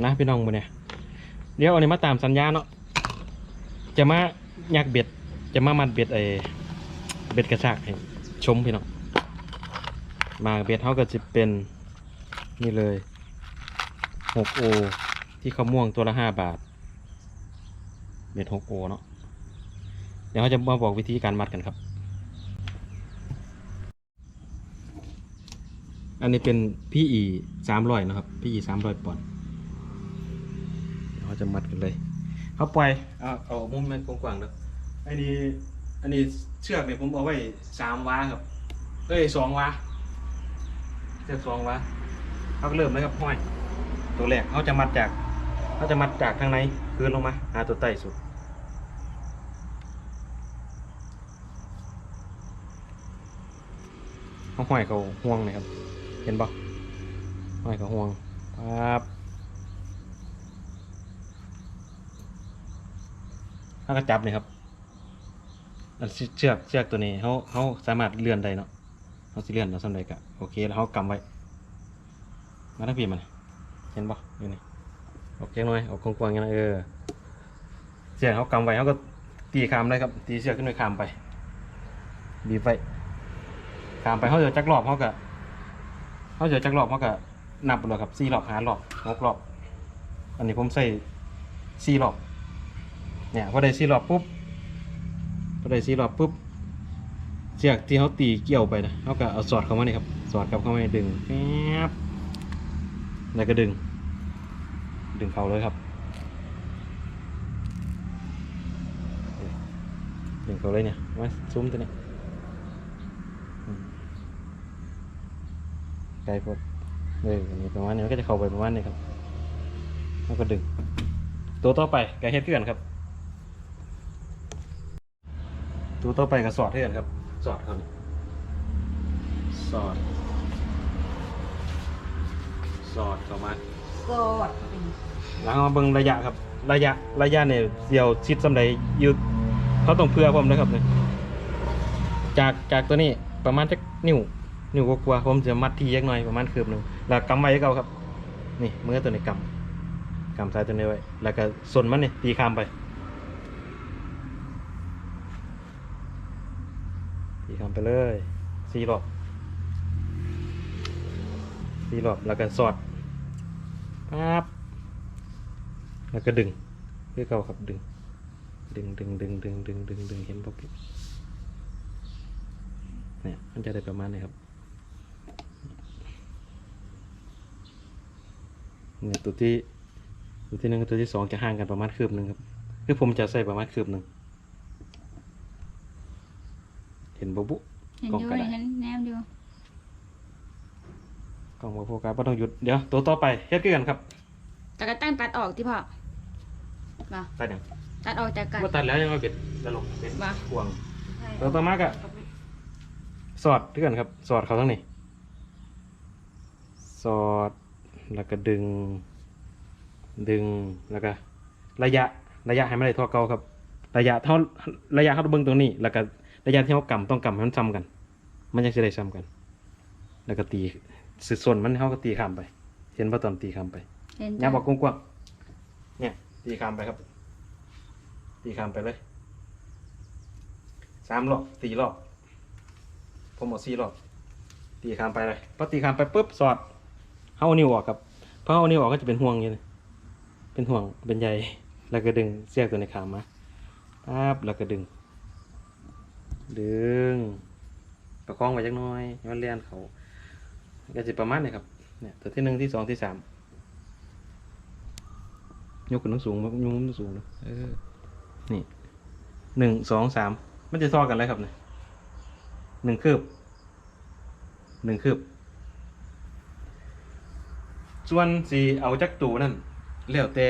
นะพี่น้องมาเนี่ยเดี๋ยวอันนี้มาตามสัญญาเนาะจะมายักเบ็ด จะมามัดเบ็ดไอเบ็ดกระชากให้ชมพี่น้องมาเบ็ดเขาก็จะเป็นนี่เลย6โอที่เขาม่วงตัวละ5บาท เบ็ด6โอเนาะเดี๋ยวเขาจะมาบอกวิธีการมัดกันครับ อันนี้เป็นพี่อีสามร้อยนะครับพี่อีสามร้อยปอนด์ จะมัดกันเลยเขาปล่อยเอาเอามุมมันกว้างๆเด้ออันนี้อันนี้เชือกเนี่ยผมเอาไว้สามว้าครับเอ้ยสองว้าเชือกสองว้าเขาก็เริ่มเลยครับห้อย ตัวแรกเขาจะมัดจากเขาจะมัดจากข้างในคืนลงมาหาตัวใต้สุดเขาห้อยเขาห่วงเลยครับ เห็นปะห้อยเขาห่วงปั๊บ เขาก็จับเลยครับอันเชือกเชือกตัวนี้เขาเขาสามารถเลื่อนได้เนาะเขาสิเลื่อนเราสำเร็จกะโอเคแล้วเขากำไว้ มาทั้งพี่มันเห็นปะอยู่นี่ออกแก้งหน่อยออกกว้างๆอย่างนั้นเออเชือกเขากำไว้เขาก็ตีคามได้ครับ ตีเชือกขึ้นไปคามไปบีบไว้ขามไปเขาเจอจักรอบเขาก็เขาเจอจักรอบเขาก็นับเลยครับสี่รอบหารอบหกรอบ อันนี้ผมใส่สี่รอบ เนี่ยพอได้สี่รอบปุ๊บพอได้สี่รอบปุ๊บเชือกที่เขาตีเกี่ยวไปนะเขาก็เอาสอดเข้ามานี่ครับสอดกลับเข้ามาให้ดึงแป๊บแล้วก็ดึง ดึงเขาเลยครับ ดึงเขาเลยเนี่ยมาซุ้มตัวนี้ไกลพวกเอออันนี้ประมาณนี้มันก็จะเข้าไปประมาณนี้ครับแล้วก็ดึง ตัวต่อไปไก่เฮ็ดเพื่อนครับ ตัวต่อไปกับสอดเพื่อนครับ สอดเขานี่สอด สอดเข้ามากอดเป็นแล้วเอามาเบิ่งระยะครับ ระยะระยะเนี่ยเดียวชิดสำใดยืดเขาต้องเพื่อผมนะครับเนี่ยจากจากตัวนี้ประมาณจักนิ้วนิ้วกว่าๆผมจะมัดที่เล็กหน่อยประมาณคืบหนึ่งแล้วกำไว้ให้เขาครับ นี่มือตัวนี้กำกำซ้ายตัวนี้ไว้ แล้วก็ส่วนมันนี่ตีคามไป ตีคาม ไปเลยสี่รอบสี่รอบแล้วก็สอดปั๊บแล้วก็ดึงเพื่อเก่าครับดึง ดึงดึงดึงดึงดึงดึงดึงเห็นปะเนี่ยมันจะได้ประมาณนี้ครับเนี่ยตัวที่ตัวที่หนึ่งกับตัวที่สองจะห่างกันประมาณคืบหนึ่งครับ คือผมจะใส่ประมาณคืบหนึ่งเห็นบุบุเห็นกล้องอยู่กระดาษเห็นแนมอยู่กล้องมาโฟกัสไม่ต้องหยุดเดี๋ยวตัวต่อไปเฮ็ดคือกันครับแต่ก็ตั้งตัดออกที่พ่อมาตัดยังตัดออกจากกันว่าตัดแล้วยังไม่เบ็ดตลกเป็นมาห่วงตัวต่อมากะสอดด้วยกันครับ สอดเขาทั้งนี้สอดแล้วก็ดึง ดึงแล้วก็ ระยะระยะให้มันได้เท่าเก่าครับ ระยะเท่าระยะเขาเบิ่งตรงนี้ แล้วก็ ระยะที่เขากำต้องกำให้มันซ้ำกัน มันยังจะได้ซ้ำกัน แล้วก็ตีสุดส่วนมันเขาก็ตีข้ามไป เห็นป่ะตอนตีข้ามไปเห็นอย่าบอกกว้างๆเนี่ย ตีข้ามไปครับ ตีข้ามไปเลยสามรอบสี่รอบผมเอาสี่รอบตีข้ามไปเลยพอตีข้ามไปปุ๊บสอดเข้านิ้วออกครับพอเข้านิ้วออกก็จะเป็นห่วงอย่างนี้เป็นห่วงเป็นใยแล้วก็ดึงเสียกตัวในขามมาปั๊บแล้วก็ดึง ดึง ประคองไว้จักน้อยมันเลียนเขาก็จะประมาณนี้ครับ เนี่ยตัวที่หนึ่งที่สองที่สามยกขึ้นทั้งสูงยกมุมทั้งสูงเลยเออนี่หนึ่งสองสามมันจะซ้อกันเลยครับเนี่ยหนึ่งคืบหนึ่งคืบ ส่วนสีเอาจักตูนั่นแล้วแต่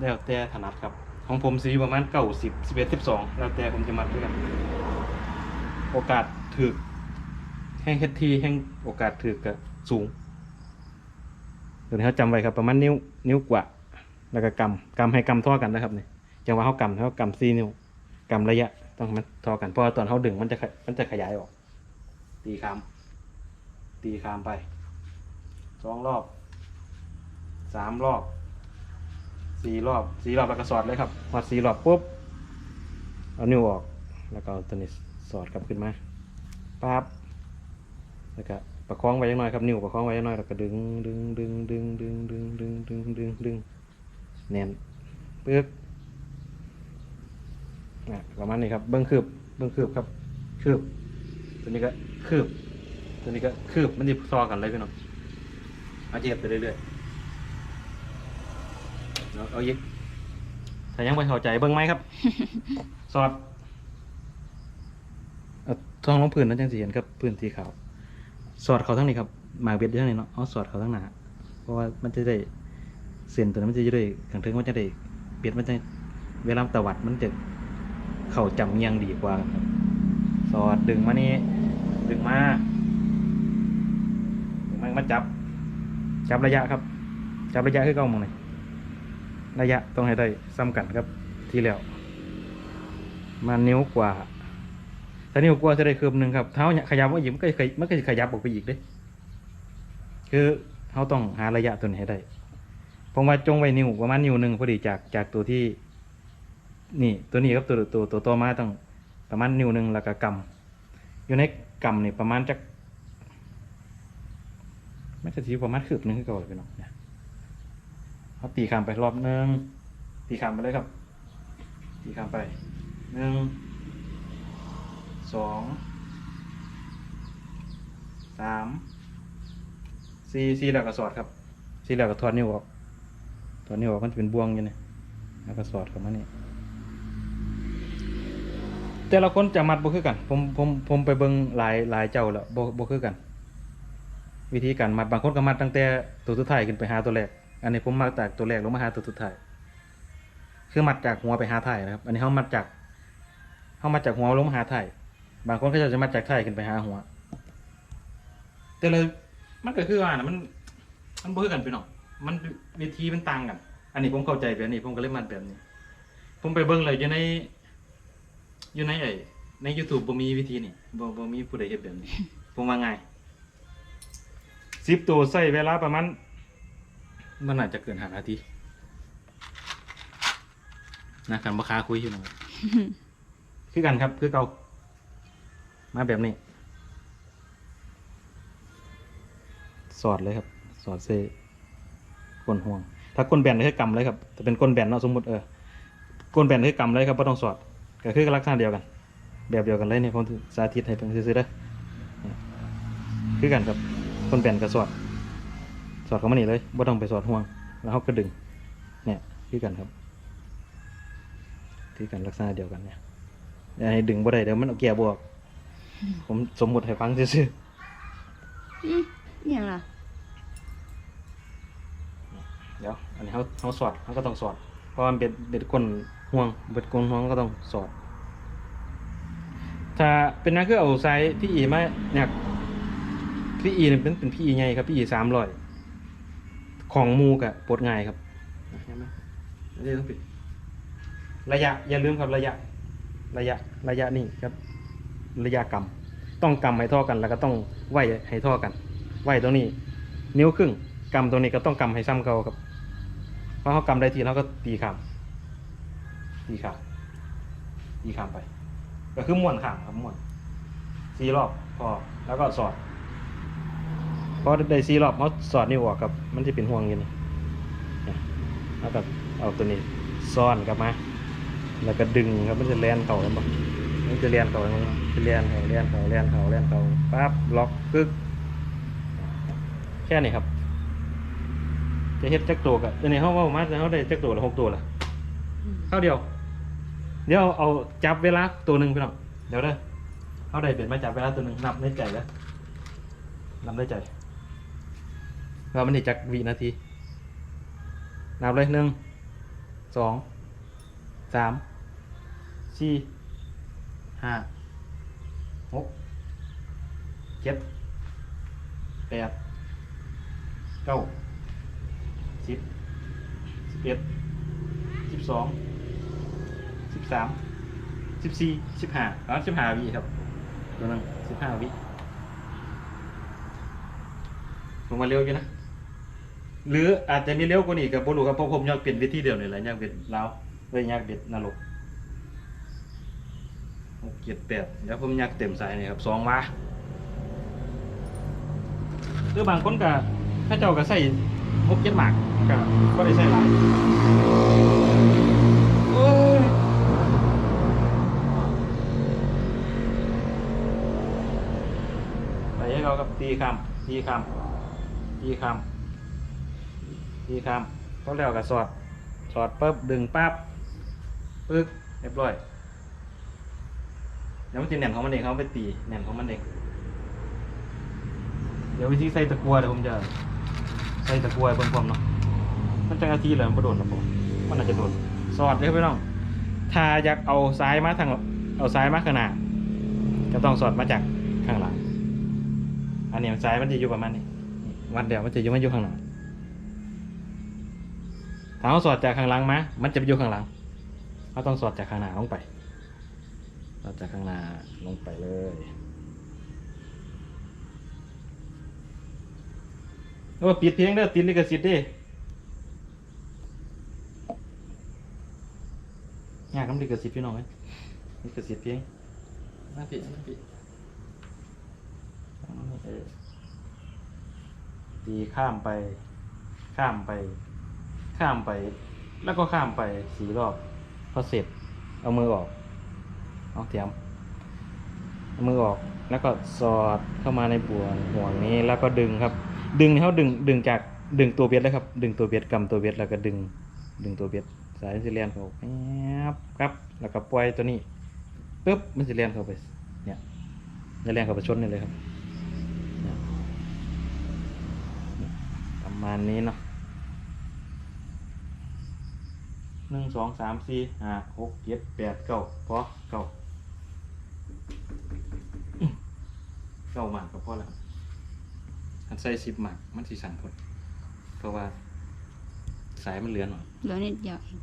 แล้วแต่ถนัดครับ ของผมสีประมาณเก้าสิบสิบเอ็ดสิบสองแล้วแต่ผมจะมัดด้วยกัน โอกาสถือแห้งเฮ็ดทีแห้งโอกาสถือก็สูงเดี๋ยวนี้เขาจำไว้ครับประมาณนิ้วนิ้วกว่า แล้วก็กำกำให้กำท่อกันนะครับเนี่ยจังหวะเขากำเขากำซีนิ้วกำระยะ ต้องมันท่อกันเพราะตอนเขาดึงมันจะมันจะขยายออก ตีคามตีคามไปสองรอบสามรอบสี่รอบสี่รอบแล้วก็สอดเลยครับพอสี่รอบปุ๊บเอานิ้วออกแล้วก็เอาตัวนี้ สอดกลับขึ้นมาปั๊บแล้วก็ประคองไว้ยังน้อยครับนิ้วประคองไว้ยังน้อยแล้วก็ดึงดึงดึงดึงดึงดึงดึงดึงดึงดึงแน่นปึ๊กอะประมาณนี้ครับเบิ้งคืบเบิ้งคืบครับคืบ ตัวนี้ก็คืบ ตัวนี้ก็คืบมันจะซอกันเลยพี่น้องอาเจียบไปเรื่อยๆแล้วเอายิกถ้ายังไม่เข้าใจเบิ้งไหมครับ สอดเอาท้องลงพื้นนั่นจังสิเห็นครับพื้นสีขาวสอดเขาทั้งนี้ครับหมากเบ็ดทั้งนี้เนาะเอาสอดเขาทั้งหนาเพราะว่ามันจะได้เส้นตัวนั้นมันจะได้ขังถึงมันจะได้เบ็ดมันจะเวลาตะวัดมันจะเข่าจำเงียงดีกว่าครับ สอดดึงมานี่ดึงมาดึงมามาจับ จับระยะครับ จับระยะคือเก้ามองเลยระยะต้องให้ได้ซ้ำกันครับที่แล้วมานิ้วกว่า ถ้านิ้วกว่าจะได้คืบหนึ่งครับเท้าเนี่ยขยับว่าหยิบมันก็ขยมันก็ขยับออกไปอีกเด้คือเขาต้องหาระยะตัวนี้ให้ได้ผมว่าจงไว้นิ้วประมาณนิ้วหนึ่งพอดีจากจากตัวที่ นี่ตัวนี้ครับตัวตัวตัวตัวมาต้องประมาณนิ้วหนึ่งแล้วก็กำอยู่ในกำนี่ประมาณจักไม่ใช่ทีประมาณคืบหนึ่งคือเก่าเลยพี่น้องเนี่ยเขาตีคำไปรอบหนึ่งตีคำไปเลยครับ ตีคำไปหนึ่ง สองสามสี่สี่แล้วก็สอดครับสี่แล้วก็ถอดนิ้วออกถอดนิ้วออกมันจะเป็นบ่วงอยู่นี่แล้วก็สอดเข้ามานี่แต่ละคนจะมัดบ่คือกัน ผมผมผมไปเบิ่งหลายหลายเจ้าแล้วบ่บ่คือกัน วิธีการมัดบางคนก็มัดตั้งแต่ตัวสุดท้ายขึ้นไปหาตัวแรก อันนี้ผมมัดจากตัวแรกลงมาหาตัวสุดท้าย คือมัดจากหัวไปหาท้ายนะครับ อันนี้เขามัดจากเขามัดจากหัวลงมาหาท้าย บางคนก็จะมาจากไทยขึ้นไปหาหัว แต่เลยมันก็คือว่านะมัน มันบ่คือกันพี่น้องมันวิธีมันต่างกัน อันนี้ผมเข้าใจแบบนี้ ผมก็เลยมัดแบบนี้ ผมไปเบิ่งเลยอยู่ใน อยู่ในไอ้ใน YouTube บ่มีวิธีนี่บ่บ่มีผู้ใดเฮ็ดแบบนี้ ผมว่าง่ายสิบตัวใช้เวลาประมาณมันน่าจะเกิน5นาทีนะกันบ่ค้าคุยอยู่นะคือกันครับ คือเก่า มาแบบนี้ สอดเลยครับ สอดเซก้นห่วง ถ้าก้นแบนคือกำเลยครับแต่เป็นก้นแบนเนาะสมมติเออก้นแบนคือกำเลยครับไม่ต้องสอดก็คือลักษณะเดียวกัน แบบเดียวกันเลยเนี่ยผมสาธิตให้เพิ่งซื้อๆเด้คือกันครับก้นแบนกับสอด สอดเข้ามานี่เลยไม่ต้องไปสอดห่วง แล้วเขาก็ดึง เนี่ยคือกันครับคือกันลักษณะเดียวกันเนี่ยอย่าให้ดึงบ่ได้เดี๋ยวมันเอาเกียร์บวก ผมสมมุติให้ฟังซื่ออืมอหย่างล่ะๆเดี๋ยว อันนี้เขาเขาสอดเขาก็ต้องสอด เพราะว่ามันเป็นเบ็ดก้นห่วง เบ็ดก้นห่วงก็ต้องสอด ถ้าเป็นนักคือเอาไซส์พี่อีมาเนี่ยพี่อีเนี่ยเป็นเป็นพี่อีไงครับ พี่อีสามร้อย ของหมูกับปลดง่ายครับนะเห็นไหมเดี๋ยวต้องปิด ระยะ อย่าลืมครับระยะ ระยะ ระยะนี่ครับ ระยะกำต้องกำให้ท่ากันแล้วก็ต้องไหวให้ท่ากัน ไหวตรงนี้ นิ้วครึ่งกำตรงนี้ก็ต้องกำให้ซ้ำเก่าครับเพราะเขากำได้ทีแล้วก็ตีขามตีขามตีขามไป ก็คือม้วนขามครับม้วนสี่รอบพอแล้วก็สอดพอได้สี่รอบเขาสอดนิ้วออกครับ มันจะเป็นห่วงอยู่นี่เนี่ยแล้วก็เอาตัวนี้ซ่อนกลับมา แล้วก็ดึงครับมันจะแลนเข่ากันบ่ มันจะเลียนเข่ากันบ่จะเลียนเขาเลียนเขาเลียนเขาเลียนเขาปั๊บล็อกกึก แค่นี้ครับ จะเฮ็ดจักตัวกะตัวนี้เขาว่ามาเขาได้จักตัวละหกตัวละเข้าเดียว เดี๋ยวเอาจับเวลาตัวหนึ่งพี่น้องเดี๋ยวเด้อเขาได้เป็นมาจับเวลาตัวหนึ่งนับในใจแล้วนับในใจว่ามันได้จักวินาทีนับเลยหนึ่งสองสามสี่ ห้าหกเจ็ดแปดเก้าสิบสิบเอ็ดสิบสองสิบสามสิบสี่สิบห้าอ๋อสิบห้าวิครับตัวนึงสิบห้าวิลงมาเร็วอยู่นะ หรืออาจจะมีเร็วกว่านี้กับบรูครับเพราะผมอยากเปลี่ยนวิธีเดียวนี่แหละอยากเปลี่ยนลาวเลยอยากเปลี่ยนนรก หกเจ็ดแปดเดี๋ยวผมอยากเต็มสายนี่ครับสองวาหรือบางคนก็ถ้าเจ้าก็ใส่หกเจ็ดหมากก็ก็ได้ใส่หลายโอ้ยไปให้เขากับตีคำตีคำตีคำตีคำเขาแล้วก็สอดสอดปุ๊บดึงปั๊บปึ๊กเรียบร้อย เดี๋ยวมันจะแหน่นของมันเองเขาไปตีแหน่นของมันเองเดี๋ยววิธีใส่ตะกัวเดี๋ยวผมจะใส่ตะกัวเพิ่มความเนาะมันจะนาทีเลยมันบ่โดนนะผมมันอาจจะโดนสอดเลยพี่น้อง ถ้าอยากเอาซ้ายมาทางเอาซ้ายมาข้างหน้าก็ต้องสอดมาจากข้างหลัง อันนี้ซ้ายมันจะอยู่ประมาณนี้วัดเดียวมันจะอยู่มันอยู่ข้างหน้าถ้าเราสอดจากข้างหลังมามันจะไปอยู่ข้างหลังเราต้องสอดจากข้างหน้าลงไป สอดจากข้างหน้าลงไปเลย โอ้ปิดเพลงเด้อติดลิขสิทธิ์ดิยากน้ำลิขสิทธิ์พี่น้องไหมลิขสิทธิ์เพลงน่าผิดน่าผิดเออตีข้ามไป ข้ามไป ข้ามไป แล้วก็ข้ามไปสี่รอบ พอเสร็จ เอามือออก เอาเทียมมือออกแล้วก็สอดเข้ามาในบ่วงห่วงนี้แล้วก็ดึงครับ ดึงเขาดึงดึงจากดึงตัวเบียดเลยครับ ดึงตัวเบียดกำตัวเบียดแล้วก็ดึง ดึงตัวเบียดสายสิเลียนเขาแป๊บครับ แล้วก็ปล่อยตัวนี้ปึ๊บมันสิเลียนเข้าไป เนี่ยจะเลียนเข้าไปชนนี่เลยครับประมาณนี้เนาะหนึ่งสองสามสี่ห้าหกเจ็ดแปดเก้าพอเก้าอื้อเก้าหมากก็พอแล้วอันใส่สิบหมากมันสีสันพดเพราะว่า สายมันเหลือหน่อยเหลือนิดเดียวเอง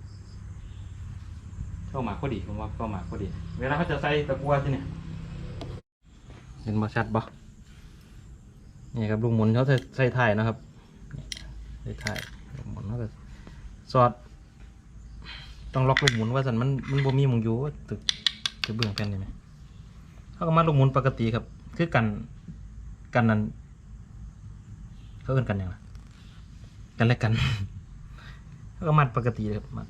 เก้าหมากพอดีผมว่าเก้าหมากพอดี เวลาเขาจะใส่ตะกัวที่เนี่ยเห็นบ่ชัดบ่นี่ครับลูกหมุนเขาใส่ใส่ถ่ายนะครับนี่ใส่ถ่ายลูกหมุนเขาก็สอด ต้องล็อกลูกหมุนว่าสันมันมันบ่มีหมุงอยู่ว่าตึกจะเบื้องแผ่นนี่ไหมเขาก็มาลูกหมุนปกติครับ คือกันกันนั้นเขาเอิ้นกันหยังล่ะกันและกันเขาก็มัดปกติเลยครับมัด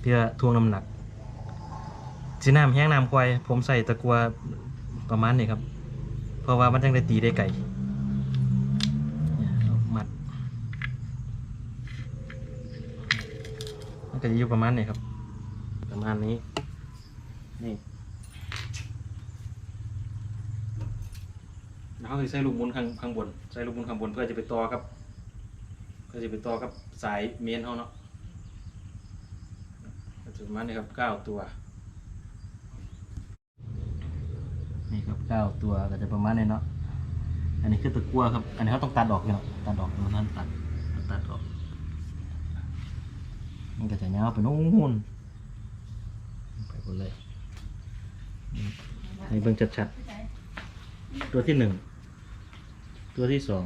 เพื่อทวงน้ำหนักสีน้ำแห้งน้ำควายผมใส่ตะกัวประมาณนี้ครับ เพราะว่ามันจังได้ตีได้ไก่เนี่ยเอามัดมันก็จะอยู่ประมาณนี้ครับ ประมาณนี้นี่ แล้ว เขาจะใส่ลูกมุนข้างข้างบนใส่ลูกมุนข้างบนเพื่อจะไปต่อกับเพื่อจะไปต่อกับสายเมนเขาเนาะก็จะประมาณนี้ครับเก้าตัว นี่ครับเก้าตัวก็จะประมาณนี้เนาะ อันนี้คือตะกั่วครับ อันนี้เขาต้องตัดออกเนาะ ตัดออกตรงนั้นตัด ตัดออก มันก็จะยาวไปนู่นไปหมดเลยให้เบิ่งชัดๆ ตัวที่หนึ่ง ตัวที่สอง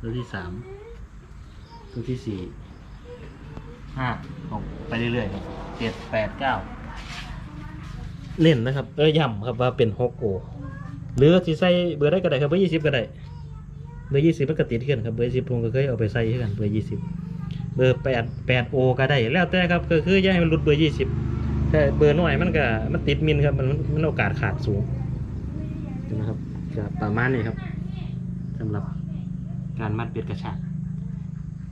ตัวที่สาม ตัวที่สี่ ห้าหกไปเรื่อยๆครับเจ็ดแปดเก้า เน้นนะครับ เอ้ยย้ำครับว่าเป็นหกโอหรือที่ใส่เบอร์ได้ก็ได้ครับเบอร์ยี่สิบก็ได้ เบอร์ยี่สิบมันก็ติดขึ้นครับ เบอร์ยี่สิบผมก็เคยเอาไปใส่ขึ้นเบอร์ยี่สิบ เบอร์แปดแปดโอก็ได้ แล้วแต่ครับก็คือย่าให้มันหลุดเบอร์ยี่สิบแต่เบอร์น้อยมันก็มันติดมินครับ มันมันโอกาสขาดสูงนะครับ ก็ประมาณนี้ครับสำหรับการมัดเบ็ดกระชาก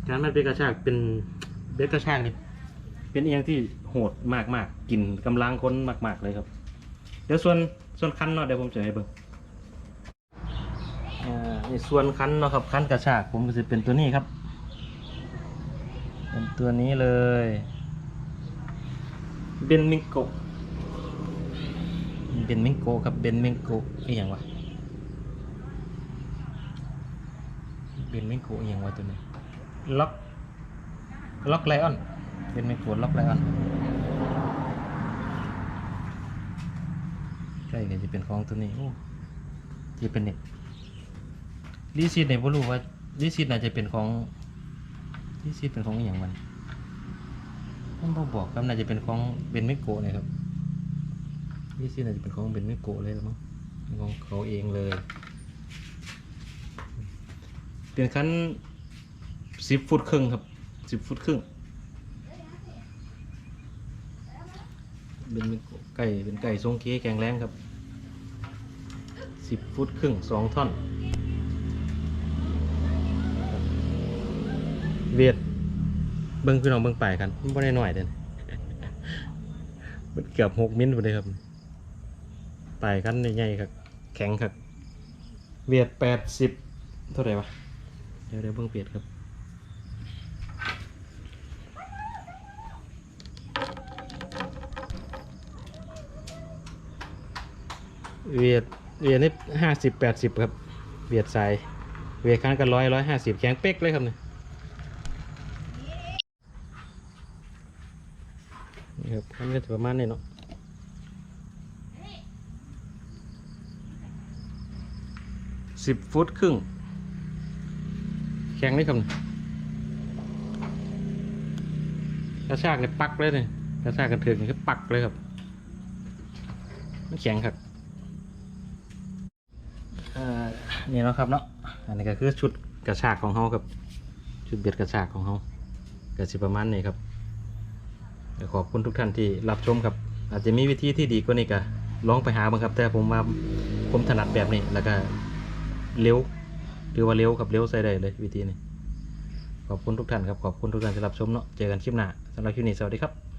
การมัดเบ็ดกระชากเป็นเบ็ดกระชากนี่เป็นเอียงที่โหดมากๆกกินกำลังคนมาก ๆ เลยครับ เดี๋ยวส่วนส่วนคันเนาะเดี๋ยวผมจะให้เบิ่งอ่านี่ส่วนคันเนาะครับคันกระชากผมก็จะเป็นตัวนี้ครับ เป็นตัวนี้เลยเบนมิงโกเบนมิงโกครับเบนมิงโกอีหยังวะ เบนมิงโกอียังวะตัวนี้ล็อกล็อกไลออนเบนมิงโกล็อกไลออนใช่ก็จะเป็นของตัวนี้โอ้ที่เป็นเน็ตรีซีดเนี่ยผมรู้ว่ารีซีดน่าจะเป็นของรีซีดเป็นของอย่างมันมันบ่บอกครับน่าจะเป็นของเบนเมโกะนะครับรีซีดน่าจะเป็นของเบนเมโกะเลยละมั้งเป็นของเขาเองเลย เป็นคันสิบฟุตครึ่งครับสิบฟุตครึ่งเป็นไก่เป็นไก่ทรงเคแข็งแรงครับสิบฟุตครึ่งสองท่อน เวียดเบิ้งพี่น้องเบิ้งป่ายกันไม่ได้หน่อยเด่นมันเกือบหกมิลไปเลยครับป่ายกันใหญ่ๆครับ แข็งครับ เวียดแปดสิบเท่าไหร่วะ เดี๋ยวเดี๋ยวเบิ้งเวียดครับเวียดเวียดนี่ห้าสิบแปดสิบครับเวียดใสเวียดคันกันร้อยร้อยห้าสิบแข็งเป๊กเลยครับเนี่ยนี่ครับมันก็จะประมาณนี้เนาะสิบฟุตครึ่ง แข็งนี่ครับกระชากเนี่ยปักเลยเนี่ยกระชากกันถึงนี่ก็ปักเลยครับ มันแข็งครับอ่านี่เนาะครับเนาะ อันนี้ก็คือชุดกระชากของเขาครับ ชุดเบ็ดกระชากของเขาก็สิประมาณนี้ครับขอบคุณทุกท่านที่รับชมครับ อาจจะมีวิธีที่ดีกว่านี้ก็ลองไปหาบ้างครับ แต่ผมว่าผมถนัดแบบนี้แล้วก็เร็ว ถือว่าเร็วกับเร็วใส่ได้เลยวิธีนี้ ขอบคุณทุกท่านครับ ขอบคุณทุกท่านที่รับชมเนาะ เจอกันคลิปหน้าสำหรับคลิปนี้สวัสดีครับ